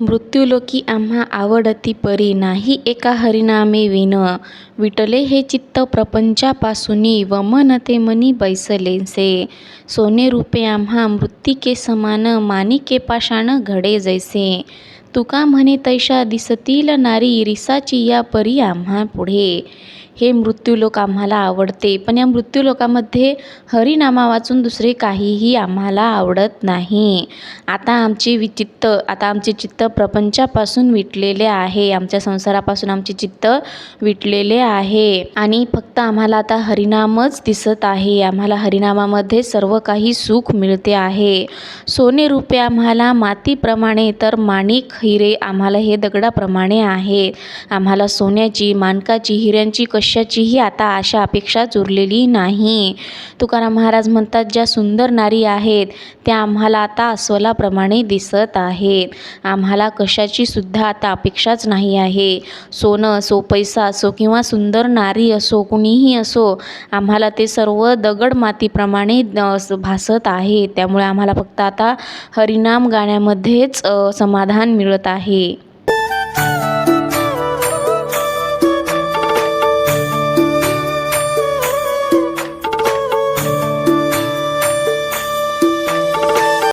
मृत्युलोकी आम्हा आवडती परी नाही एका हरिनामे विन. विटले हे चित्त प्रपंचापासूनी वमन ते मनी बैसलेसे सोने रूपे आम्हा मृत्तिके समान मानिके पाषाण घडे जैसे. तुका म्हणे तैशा दिसतील नारी रिसाची या परी आम्हा पुढे. हे मृत्यूलोक आम्हाला आवडते. पण या मृत्यूलोकामध्ये हरिनामा वाचून दुसरे काहीही आम्हाला आवडत नाही. आता आमचे विचित्त आता आमचे चित्त प्रपंचापासून विटलेले आहे. आमच्या संसारापासून आमचे चित्त विटलेले आहे. आणि फक्त आम्हाला आता हरिनामच दिसत आहे. आम्हाला हरिनामामध्ये सर्व काही सुख मिळते आहे. सोने रूपे आम्हाला मातीप्रमाणे तर माणिक हिरे आम्हाला हे दगडाप्रमाणे आहे आम्हाला सोन्याची मानकाची हिऱ्यांची कशी कशाचीही आता आशा अपेक्षा चुरलेली नाही. तुकाराम महाराज म्हणतात ज्या सुंदर नारी आहेत त्या आम्हाला आता अस्वलाप्रमाणे दिसत आहेत. आम्हाला कशाची सुद्धा आता अपेक्षाच नाही आहे. सोनं असो पैसा असो किंवा सुंदर नारी असो कुणीही असो आम्हाला ते सर्व दगड मातीप्रमाणे भासत आहे. त्यामुळे आम्हाला फक्त आता हरिनाम गाण्यामध्येच समाधान मिळत आहे.